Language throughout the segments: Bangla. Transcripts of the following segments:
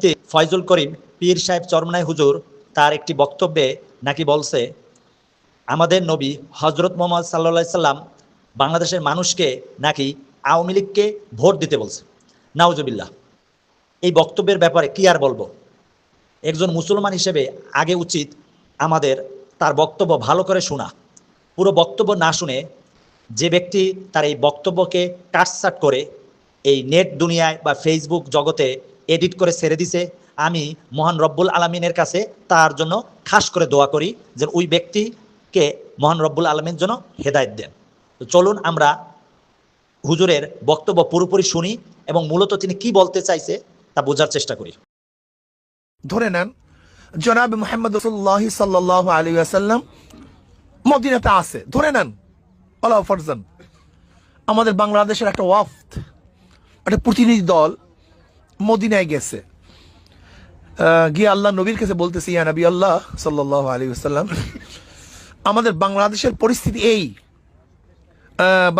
মুফতি ফয়জুল করিম, পীর সাহেব চরমনাই হুজুর, তার একটি বক্তব্যে নাকি বলছে, আমাদের নবী হজরত মোহাম্মদ সাল্লা সাল্লাম বাংলাদেশের মানুষকে নাকি আওয়ামী লীগকে ভোট দিতে বলছে। নাউজুবিল্লাহ। এই বক্তব্যের ব্যাপারে কি আর বলব? একজন মুসলমান হিসেবে আগে উচিত আমাদের তার বক্তব্য ভালো করে শোনা। পুরো বক্তব্য না শুনে যে ব্যক্তি তার এই বক্তব্যকে কাটসাট করে এই নেট দুনিয়ায় বা ফেসবুক জগতে এডিট করে ছেড়ে দিছে, আমি মহান রব্বুল আলমিনের কাছে তার জন্য খাস করে দোয়া করি যে ওই ব্যক্তিকে মহান রব্বুল আলমিন জন্য হেদায়ত দেন। তো চলুন আমরা হুজুরের বক্তব্য পুরোপুরি শুনি এবং মূলত তিনি কি বলতে চাইছে তা বোঝার চেষ্টা করি। ধরে নেন, জনাব মোহাম্মদ রসুল্লাহ সাল্লাহ আলী আসাল্লাম মদিনাতে আছে। ধরে নেন আমাদের বাংলাদেশের একটা ওয়াফ একটা প্রতিনিধি দল মদিনায় গেছে। গিয়ে আল্লাহ নবীর কাছে বলতেছি, ইয়া নবী আল্লাহ সাল্লাহ আলী আসাল্লাম আমাদের বাংলাদেশের পরিস্থিতি এই।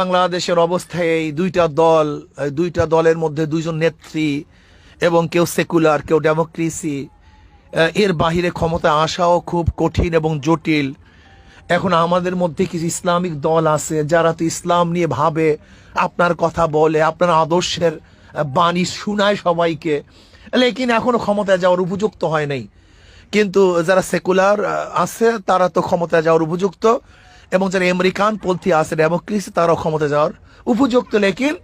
বাংলাদেশের অবস্থা এই, দুইটা দল দুইটা দলের মধ্যে দুইজন নেত্রী এবং কেউ সেকুলার, কেউ ডেমোক্রেসি। এর বাহিরে ক্ষমতা আসাও খুব কঠিন এবং জটিল। এখন আমাদের মধ্যে কিছু ইসলামিক দল আছে, যারা তো ইসলাম নিয়ে ভাবে, আপনার কথা বলে, আপনার আদর্শের বাণী শুনায় সবাইকে। লেকিন এখনও ক্ষমতায় যাওয়ার উপযুক্ত হয় নাই। কিন্তু যারা সেকুলার আছে, তারা তো ক্ষমতায় যাওয়ার উপযুক্ত। এবং যারা আমেরিকান পন্থী আছে, ডেমোক্রেসি, তারাও ক্ষমতা যাওয়ার উপযুক্ত। লেকিন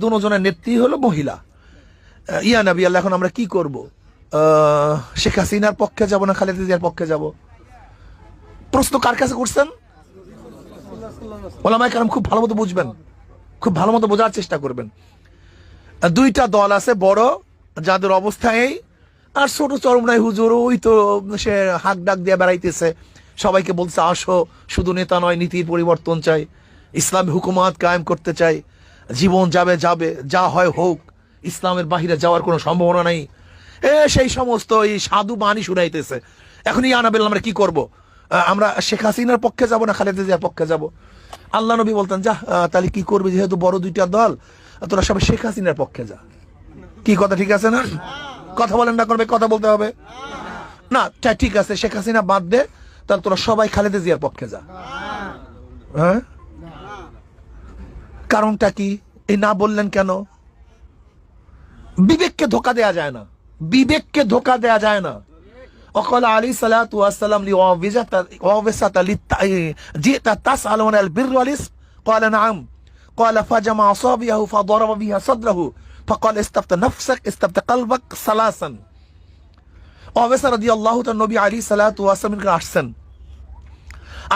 দুজনের নেত্রী হলো মহিলা। ইয়া নবী আল্লাহ, এখন আমরা কি করব? শেখ হাসিনার পক্ষে যাব না খালেদা জিয়ার পক্ষে যাব? প্রশ্ন কার কাছে করছেন? ওলামাই কালাম খুব ভালো মতো বুঝবেন। খুব ভালো মতো বোঝার চেষ্টা করবেন। দুইটা দল আছে, বড়, যাদের অবস্থা এই। আর ছোট চরম চরমরাই হুজুর, ওই তো সে হাক ডাক দিয়ে বেড়াইতেছে। সবাইকে বলছে, আসো, শুধু নেতা নয়, নীতির পরিবর্তন চাই। ইসলামী হুকুমাত কায়েম করতে চাই। জীবন যাবে যাবে, যা হয় হোক। ইসলামের বাহিরে যাওয়ার কোনো সম্ভাবনা নেই। এ, সেই সমস্ত এই সাধু বাণী শুনাইতেছে। এখন আনাবেল আমরা কি করব? আমরা শেখ হাসিনার পক্ষে যাব না খালেদা জিয়ার পক্ষে যাব? আল্লাহ নবী বলতেন, যা তাহলে কি করবে? যেহেতু বড় দুইটা দল তোরা সবাই শেখ হাসিনার পক্ষে যা কি কথা ঠিক আছে না কথা বলেন না করবে কথা বলতে হবে না তা ঠিক আছে শেখ হাসিনা বাদ দে তাহলে তোরা সবাই খালেদা জিয়ার পক্ষে যা হ্যাঁ কারণটা কি এই না বললেন কেন বিবেককে ধোকা দেয়া যায় না বিবেককে ধোকা দেয়া যায় না وقال عليه الصلاة والسلام لوافزة جئت تسأل عن البر والاسم قال نعم قال فجمع أصابعه فضرب بها صدره فقال استفت نفسك استفت قلبك ثلاثا অবেসা রাদি আল্লাহ তার নবী আলী সালাত ওয়াসামিন আসছেন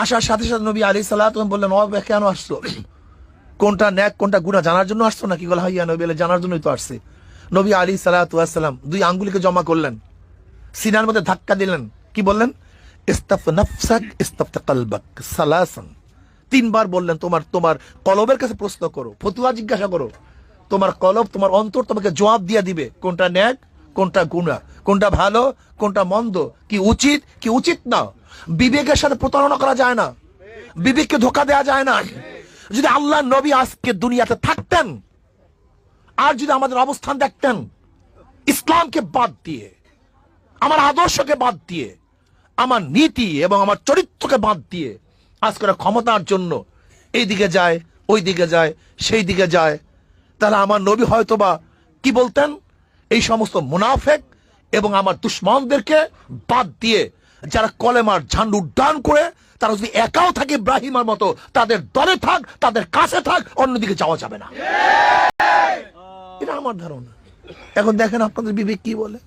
আসার সাথে সাথে নবী আলী সালাত বললেন অবে কেন আসছো কোনটা ন্যাক কোনটা গুণা জানার জন্য আসছো নাকি বলে হাইয়া নবী আলী জানার জন্যই তো আসছে নবী আলী সালাত ওয়াসালাম দুই আঙ্গুলিকে জমা করলেন সিনার মধ্যে ধাক্কা দিলেন কি বললেন ইস্তাফ নফসাক ইস্তাফ কালবাক সালাসান তিনবার বললেন, তোমার তোমার কলবের কাছে প্রশ্ন করো, ফতুয়া জিজ্ঞাসা করো। তোমার কলব, তোমার অন্তর তোমাকে জবাব দিয়ে দিবে, কোনটা ন্যাক, কোনটা গুণা, কোনটা ভালো, কোনটা মন্দ, কি উচিত কি উচিত না। বিবেকের সাথে প্রতারণা করা যায় না, বিবেককে ধোকা দেওয়া যায় না। যদি আল্লাহ নবী আজকে দুনিয়াতে থাকতেন, আর যদি আমাদের অবস্থান দেখতেন, ইসলামকে বাদ দিয়ে, আমার আদর্শকে বাদ দিয়ে, আমার নীতি এবং আমার চরিত্রকে বাদ দিয়ে আজকে ওরা ক্ষমতার জন্য। এই দিকে যায় ওই দিকে যায় সেই দিকে যায়। তাহলে আমার নবী হয়তোবা কি বলতেন? এই সমস্ত মুনাফেক এবং আমার দুশ্মনদেরকে বাদ দিয়ে যারা কলেমার ঝান্ড উড্ডয়ন করে তারা যদি একাও থাকে ইব্রাহিমার মতো তাদের দলে থাক তাদের কাছে থাক অন্যদিকে যাওয়া যাবে না। এটা আমার ধারণা। এখন দেখেন আপনাদের বিবেক কি বলে?